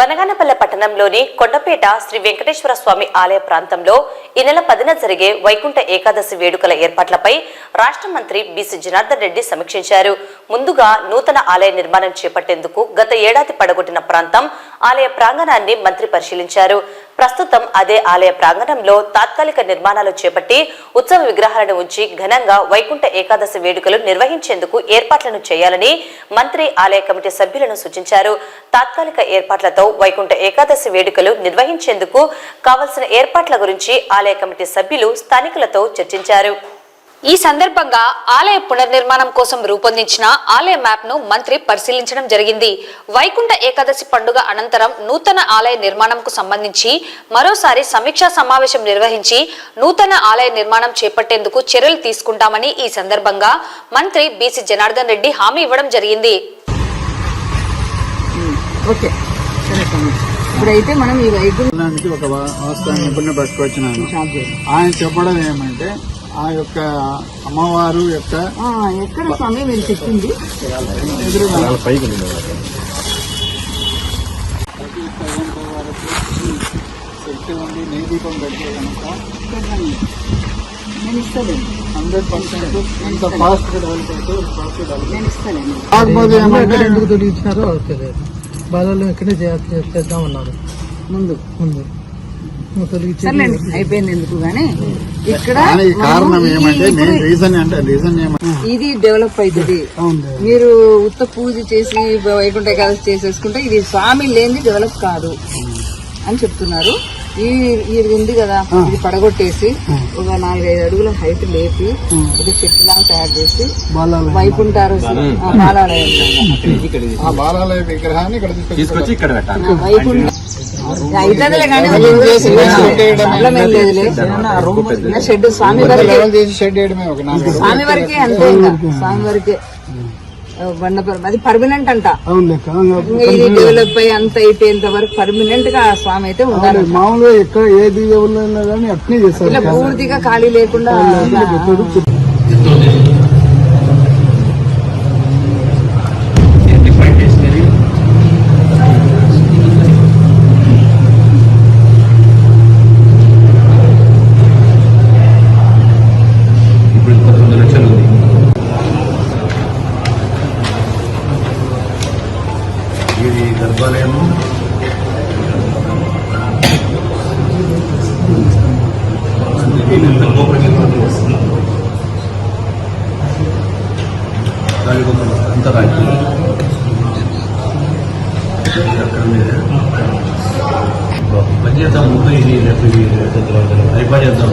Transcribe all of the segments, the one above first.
బనగానపల్లె పట్టణంలోని కొండపేట శ్రీ వెంకటేశ్వర స్వామి ఆలయ ప్రాంతంలో ఈ నెల పదిన జరిగే వైకుంఠ ఏకాదశి వేడుకల ఏర్పాట్లపై రాష్ట్ర మంత్రి బీసీ జనార్దన్ రెడ్డి సమీక్షించారు. ముందుగా నూతన ఆలయ నిర్మాణం చేపట్టేందుకు గత ఏడాది పడగొట్టిన ప్రాంతం ఆలయ ప్రాంగణాన్ని మంత్రి పరిశీలించారు. ప్రస్తుతం అదే ఆలయ ప్రాంగణంలో తాత్కాలిక నిర్మాణాలు చేపట్టి ఉత్సవ విగ్రహాలను ఉంచి ఘనంగా వైకుంఠ ఏకాదశి వేడుకలు నిర్వహించేందుకు ఏర్పాట్లను చేయాలని మంత్రి ఆలయ కమిటీ సభ్యులను సూచించారు. తాత్కాలిక ఏర్పాట్లతో వైకుంఠ ఏకాదశి వేడుకలు నిర్వహించేందుకు కావలసిన ఏర్పాట్ల గురించి ఆలయ కమిటీ సభ్యులు స్థానికులతో చర్చించారు. ఈ సందర్భంగా ఆలయ పునర్నిర్మాణం కోసం రూపొందించిన ఆలయ మ్యాప్ను మంత్రి పరిశీలించడం జరిగింది. వైకుంఠ ఏకాదశి పండుగ అనంతరం నూతన ఆలయ నిర్మాణంకు సంబంధించి మరోసారి సమీక్షా సమావేశం నిర్వహించి నూతన ఆలయ నిర్మాణం చేపట్టేందుకు చర్యలు తీసుకుంటామని ఈ సందర్భంగా మంత్రి బీసీ జనార్దన్ రెడ్డి హామీ ఇవ్వడం జరిగింది. ఓకే. ఇప్పుడైతే మనం ఈ ఒక ఆయన చెప్పడం ఏమంటే ఆ యొక్క అమ్మవారు యొక్క ఆ, ఎక్కడ స్వామి మీరు చెప్పింది? శక్తి దీపం కనుక హండ్రెడ్ పర్సెంట్ ఫాస్ట్గా డెవలప్ అయితే ఫాస్ట్ డెవలప్ నేను ఇస్తాను కాకపోతే ఏమంటే ఎందుకు తొలగించినారో తెలియదు బాలలో ఇక్కడే చేద్దామన్నారు. ముందు. ముందు. సర్లేండి అయిపోయింది ఎందుకు గానీ? ఇక్కడ కారణం మనము ఈ- ఏమంటే మెయిన్ ఇప్పుడు రీజన్ అంటే రీజన్ ఏమంటే ఇది డెవలప్ అవుతుంది మీరు ఉత్త పూజ చేసి వైకుంఠ ఏకాదశి చేసేసుకుంటే ఇది స్వామి లేనిది డెవలప్ కాదు అని చెప్తున్నారు. ఈ ఇది ఉంది కదా ఇది పడగొట్టేసి ఒక నాలుగైదు అడుగుల హైట్ లేపి ఒక షెడ్ లాగా తయారు చేసి వైకుంఠారు ఆ, బాలాలయం. లాగా. ఆ బాలాలయ విగ్రహాన్ని ఇక్కడ తీసుకొచ్చి ఇక్కడ ఆ, వైకుంఠ ఏం షెడ్ స్వామి స్వామి వరకే అంతే ఇంకా. స్వామి వరకే ఆ, బండపరం అది పర్మనెంట్ అంట. ఇది డెవలప్ అయ్యి అంత అయిపోయేంత వరకు పర్మనెంట్గా ఆ స్వామి అయితే ఉండాలి మామూలుగా ఎక్కడ చేస్తారు ఇలా పూర్తిగా ఖాళీ లేకుండా ఇప్పుడు పదకొండు లక్షలు ఉంది ఇది గర్భాలయము దీన్ని వస్తుంది రాజు అక్కడ పని చేద్దాం ముందు ఇది రేపు ఇది చేద్దాం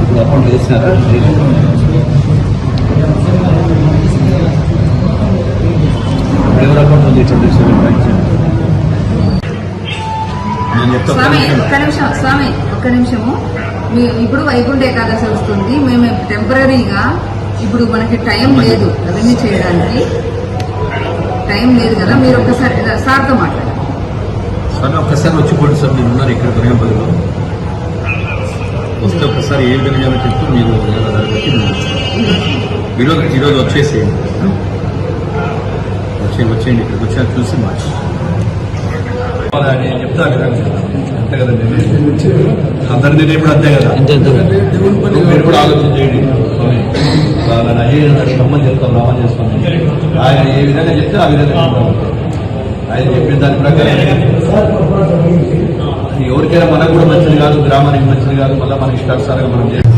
ఇప్పుడు అకౌంట్ చేసినారా? ఎవరి అకౌంట్ ఉంది ఇట్లా నేను చెప్తా స్వామి. ఒక్క నిమిషం స్వామి ఒక్క నిమిషము. ఇప్పుడు వైకుంఠ ఏకాదశి వస్తుంది. మేము టెంపరీగా ఇప్పుడు మనకి టైం లేదు అవన్నీ చేయడానికి. టైం లేదు కదా మీరు ఒకసారి సార్తో మాట్లాడండి. స్వామి ఒక్కసారి వచ్చి పోండి సార్ మీరు ఉన్నారు ఇక్కడ దొరకంపల్లిలో వస్తే ఒక్కసారి ఏ విధంగా చెప్తూ మీరు ఈరోజు ఈరోజు వచ్చేసేయండి. వచ్చే వచ్చేయండి ఇక్కడికి వచ్చాక చూసి మార్చి నేను చెప్తా కదా అంతే కదండి. అందరి నిర్ణయం కూడా అంతే కదా. మీరు కూడా ఆలోచన చేయండి. వాళ్ళని అయ్యే కమ్మని చెప్తాం రామని చేస్తాం. ఆయన ఏ విధంగా చెప్తే ఆ విధంగా చెప్తాం. ఆయన చెప్పిన దాని ప్రకారం ఎవరికైనా మనకు కూడా మంచిది కాదు గ్రామానికి మంచిది కాదు మళ్ళీ మన ఇష్టానుసారంగా మనం చేస్తాం